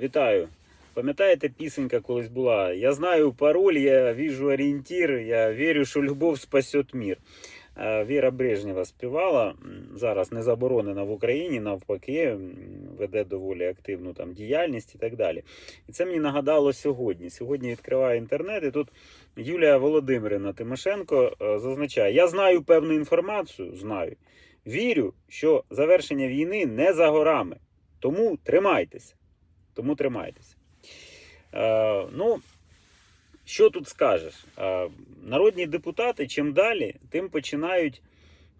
вітаю. Пам'ятаєте, пісенька колись була? Я знаю пароль, я вижу орієнтир, я вірю, що любов спасет мір. Е, Віра Брежнєва співала. Зараз не заборонена в Україні, навпаки, веде доволі активну там діяльність і так далі. І це мені нагадало сьогодні. Сьогодні відкриваю інтернет, і тут Юлія Володимирівна Тимошенко е, зазначає: Я знаю певну інформацію, знаю. Вірю, що завершення війни не за горами. Тому тримайтеся. Тому тримайтеся. Е, ну, що тут скажеш? Е, народні депутати чим далі, тим починають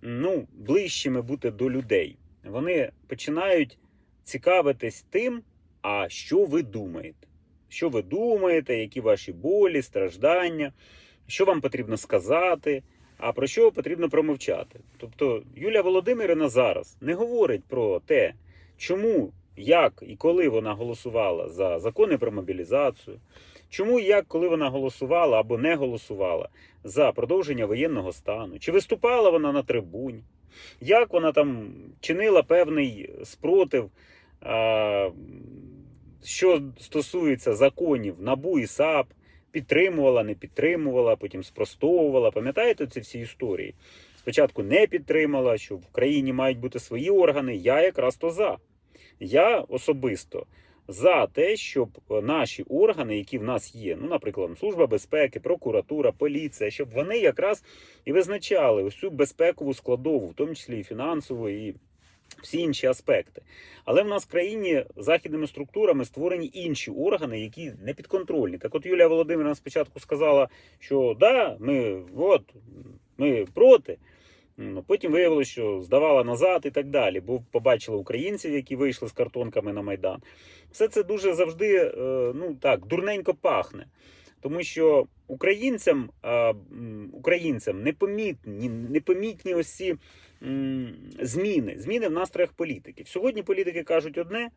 ну, ближчими бути до людей. Вони починають цікавитись тим, а що ви думаєте? Що ви думаєте, які ваші болі, страждання, що вам потрібно сказати, а про що потрібно промовчати. Тобто Юлія Володимирівна зараз не говорить про те, чому, як і коли вона голосувала за закони про мобілізацію, чому і як, коли вона голосувала або не голосувала за продовження воєнного стану, чи виступала вона на трибуні, як вона там чинила певний спротив, що стосується законів НАБУ і САП, підтримувала, не підтримувала, потім спростовувала. Пам'ятаєте ці всі історії? Спочатку не підтримала, що в країні мають бути свої органи. Я якраз то за. Я особисто за те, щоб наші органи, які в нас є, ну, наприклад, Служба безпеки, прокуратура, поліція, щоб вони якраз і визначали цю безпекову складову, в тому числі і фінансову, і всі інші аспекти. Але в нас в країні західними структурами створені інші органи, які не підконтрольні. Так от Юлія Володимирівна спочатку сказала, що да, ми от, ми проти. Ну, Потім виявилося, що здавала назад і так далі, бо побачили українців, які вийшли з картонками на Майдан. Все це дуже завжди е, ну так, дурненько пахне. Тому що українцям, українцям непомітні, непомітні ось ці зміни, зміни в настроях політиків. Сьогодні політики кажуть одне,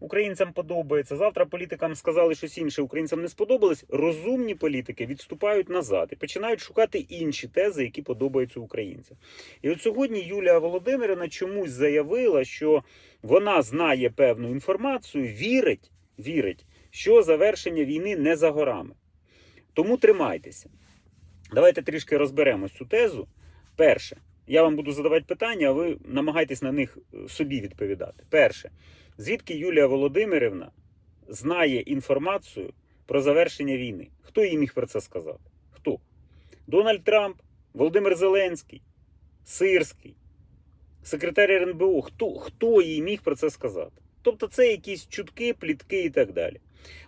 українцям подобається. Завтра політикам сказали щось інше, українцям не сподобалось. Розумні політики відступають назад і починають шукати інші тези, які подобаються українцям. І от сьогодні Юлія Володимирівна чомусь заявила, що вона знає певну інформацію, вірить, вірить, що завершення війни не за горами. Тому тримайтеся. Давайте трішки розберемо цю тезу. Перше, я вам буду задавати питання, а ви намагайтесь на них е, собі відповідати. Перше, звідки Юлія Володимирівна знає інформацію про завершення війни? Хто їй міг про це сказати? Хто? Дональд Трамп, Володимир Зеленський, Сирський, секретар РНБО. Хто, хто їй міг про це сказати? Тобто це якісь чутки, плітки і так далі.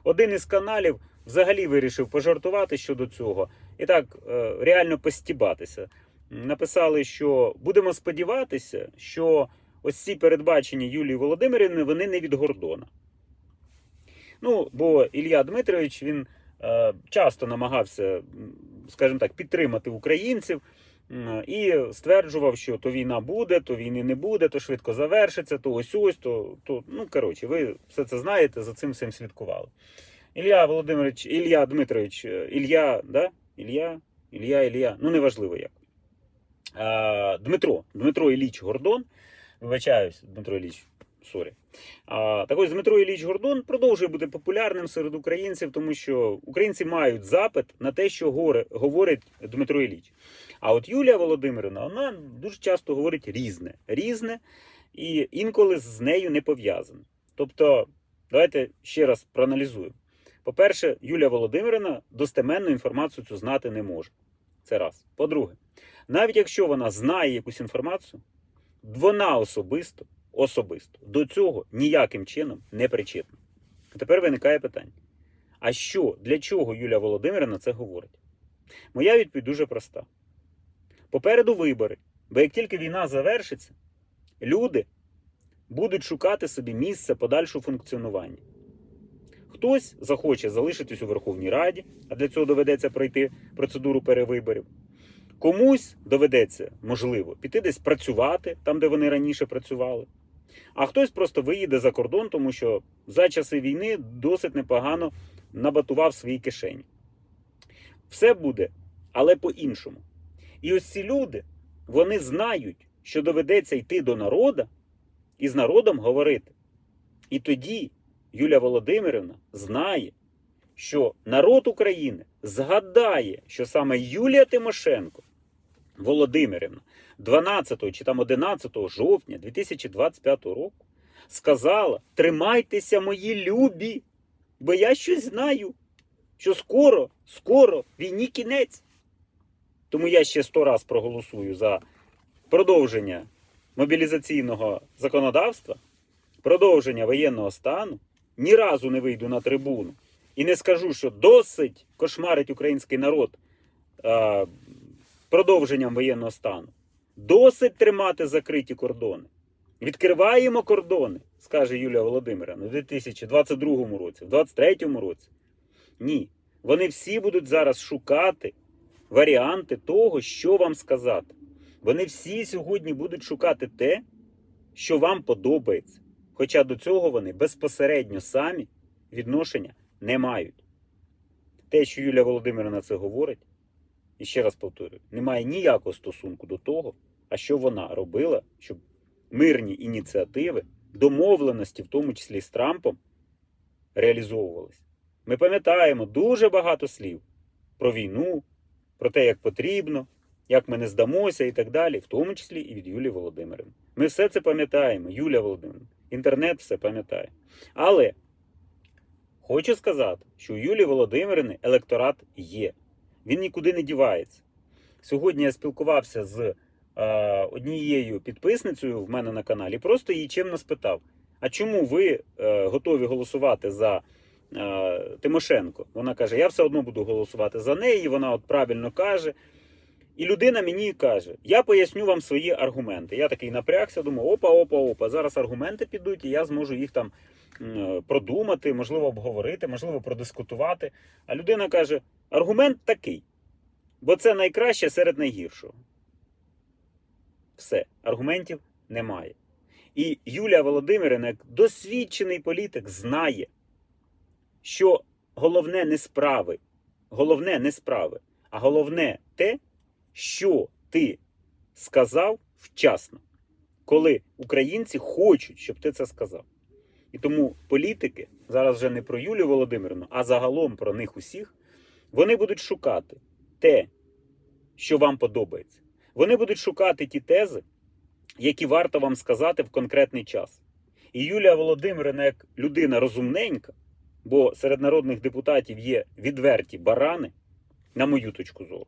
Один із каналів взагалі вирішив пожартувати щодо цього і так е, реально постібатися. Написали, що будемо сподіватися, що ось ці передбачення Юлії Володимирівни вони не від Гордона. Ну, бо Ілля Дмитрович він е, часто намагався, скажімо так, підтримати українців м, і стверджував, що то війна буде, то війни не буде, то швидко завершиться, то ось ось, то, то ну коротше, ви все це знаєте, за цим всім слідкували. Ілля Володимирович, Ілля Дмитрович, е, Ілля, да? Ілля, Ілля, Ілля, ну неважливо як. Дмитро, Дмитро Ілліч Гордон, вибачаюсь, Дмитро Ілліч, сорі. Так ось Дмитро Ілліч Гордон продовжує бути популярним серед українців, тому що українці мають запит на те, що говорить Дмитро Ілліч. А от Юлія Володимирівна, вона дуже часто говорить різне, різне і інколи з нею не пов'язане. Тобто, давайте ще раз проаналізуємо. По-перше, Юлія Володимирівна достеменну інформацію цю знати не може. Це раз. По-друге, навіть якщо вона знає якусь інформацію, вона особисто, особисто до цього ніяким чином не причетна. Тепер виникає питання: а що, для чого Юлія Володимирівна це говорить? Моя відповідь дуже проста: попереду вибори, бо як тільки війна завершиться, люди будуть шукати собі місце подальшого функціонування. Хтось захоче залишитись у Верховній Раді, а для цього доведеться пройти процедуру перевиборів. Комусь доведеться, можливо, піти десь працювати там, де вони раніше працювали. А хтось просто виїде за кордон, тому що за часи війни досить непогано набатував свої кишені. Все буде, але по-іншому. І ось ці люди, вони знають, що доведеться йти до народа і з народом говорити. І тоді Юлія Володимирівна знає, що народ України згадає, що саме Юлія Тимошенко Володимирівна 12 чи там 11 жовтня 2025 року сказала: тримайтеся, мої любі, бо я щось знаю, що скоро, скоро війні кінець. Тому я ще сто раз проголосую за продовження мобілізаційного законодавства, продовження воєнного стану, ні разу не вийду на трибуну і не скажу, що досить кошмарить український народ а, продовженням воєнного стану. Досить тримати закриті кордони. Відкриваємо кордони, скаже Юлія Володимирівна, у 2022 році, в 2023 році. Ні. Вони всі будуть зараз шукати варіанти того, що вам сказати. Вони всі сьогодні будуть шукати те, що вам подобається. Хоча до цього вони безпосередньо самі відношення не мають. Те, що Юлія Володимирівна це говорить, і ще раз повторюю, не має ніякого стосунку до того, а що вона робила, щоб мирні ініціативи, домовленості, в тому числі з Трампом, реалізовувалися. Ми пам'ятаємо дуже багато слів про війну, про те, як потрібно, як ми не здамося і так далі, в тому числі і від Юлії Володимирівни. Ми все це пам'ятаємо, Юлія Володимирівна. Інтернет все пам'ятає. Але хочу сказати, що у Юлії Володимирівни електорат є. Він нікуди не дівається. Сьогодні я спілкувався з е, однією підписницею в мене на каналі, просто її чимно спитав: а чому ви е, готові голосувати за е, Тимошенко? Вона каже: Я все одно буду голосувати за неї. Вона от правильно каже. І людина мені каже: Я поясню вам свої аргументи. Я такий напрягся, думаю, опа, опа, опа. Зараз аргументи підуть, і я зможу їх там продумати, можливо, обговорити, можливо, продискутувати. А людина каже: аргумент такий, бо це найкраще серед найгіршого. Все, аргументів немає. І Юлія Володимирівна, як досвідчений політик, знає, що головне не справи, головне не справи, а головне те, що ти сказав вчасно, коли українці хочуть, щоб ти це сказав. І тому політики, зараз вже не про Юлію Володимирівну, а загалом про них усіх, вони будуть шукати те, що вам подобається. Вони будуть шукати ті тези, які варто вам сказати в конкретний час. І Юлія Володимирівна, як людина розумненька, бо серед народних депутатів є відверті барани, на мою точку зору,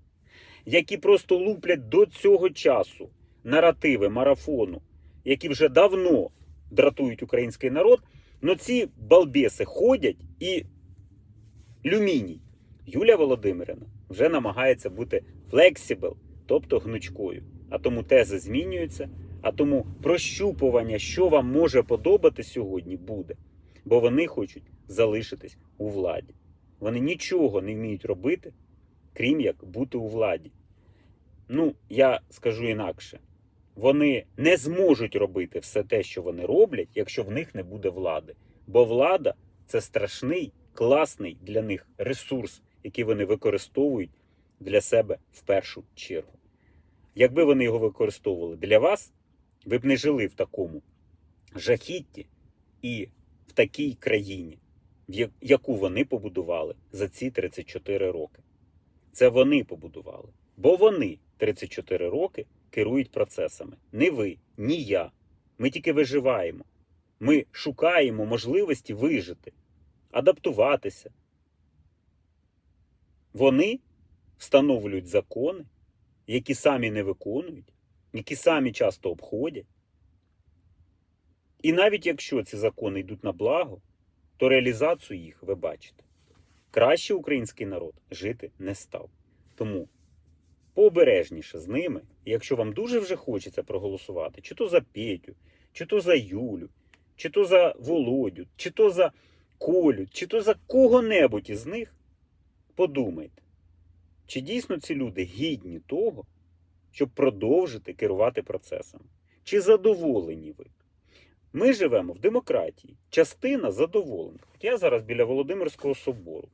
які просто луплять до цього часу наративи марафону, які вже давно дратують український народ. Но ці балбеси ходять і люміній. Юлія Володимирівна вже намагається бути флексібл, тобто гнучкою. А тому тези змінюються, а тому прощупування, що вам може подобати сьогодні, буде. Бо вони хочуть залишитись у владі. Вони нічого не вміють робити, крім як бути у владі. Ну, я скажу інакше. Вони не зможуть робити все те, що вони роблять, якщо в них не буде влади. Бо влада це страшний, класний для них ресурс, який вони використовують для себе в першу чергу. Якби вони його використовували для вас, ви б не жили в такому жахітті і в такій країні, яку вони побудували за ці 34 роки. Це вони побудували. Бо вони 34 роки керують процесами. Не ви, ні я. Ми тільки виживаємо. Ми шукаємо можливості вижити, адаптуватися. Вони встановлюють закони, які самі не виконують, які самі часто обходять. І навіть якщо ці закони йдуть на благо, то реалізацію їх ви бачите. Краще український народ жити не став. Тому пообережніше з ними, якщо вам дуже вже хочеться проголосувати, чи то за Петю, чи то за Юлю, чи то за Володю, чи то за Колю, чи то за кого-небудь із них, подумайте, чи дійсно ці люди гідні того, щоб продовжити керувати процесами? Чи задоволені ви? Ми живемо в демократії. Частина задоволена. От я зараз біля Володимирського собору.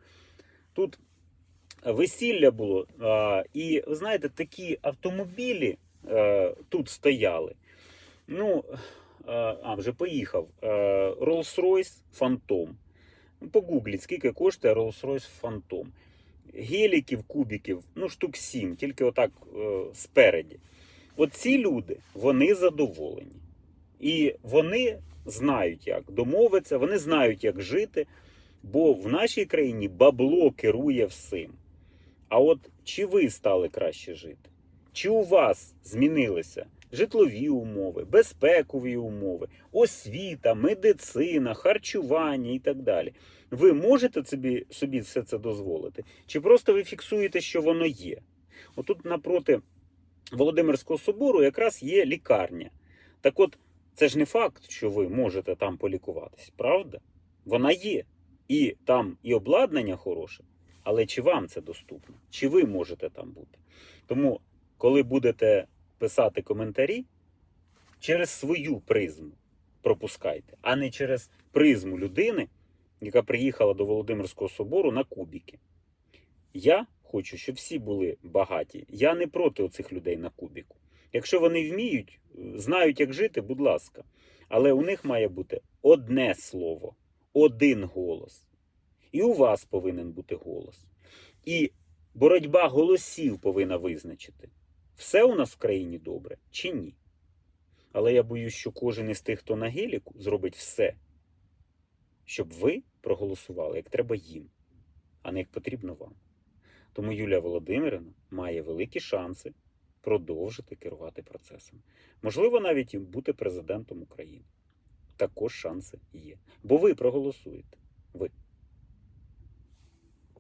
Тут весілля було, а, і ви знаєте, такі автомобілі е, тут стояли. Ну, е, а вже поїхав. е, Rolls-Royce Phantom. Ну, Погугліть, скільки коштує Rolls-Royce Phantom. Геліків, кубіків, ну, штук 7, тільки отак е, спереді. От ці люди, вони задоволені. І вони знають, як домовитися, вони знають, як жити, бо в нашій країні бабло керує всім. А от чи ви стали краще жити? Чи у вас змінилися житлові умови, безпекові умови, освіта, медицина, харчування і так далі? Ви можете собі, собі все це дозволити? Чи просто ви фіксуєте, що воно є? Отут напроти Володимирського собору якраз є лікарня. Так от, це ж не факт, що ви можете там полікуватись, правда? Вона є. І там і обладнання хороше, але чи вам це доступно? Чи ви можете там бути? Тому, коли будете писати коментарі, через свою призму пропускайте, а не через призму людини, яка приїхала до Володимирського собору на кубіки. Я хочу, щоб всі були багаті. Я не проти оцих людей на кубіку. Якщо вони вміють, знають, як жити, будь ласка. Але у них має бути одне слово, один голос. І у вас повинен бути голос. І боротьба голосів повинна визначити, все у нас в країні добре чи ні. Але я боюсь, що кожен із тих, хто на геліку, зробить все, щоб ви проголосували, як треба їм, а не як потрібно вам. Тому Юлія Володимирівна має великі шанси продовжити керувати процесом. Можливо, навіть і бути президентом України. Також шанси є. Бо ви проголосуєте. Ви.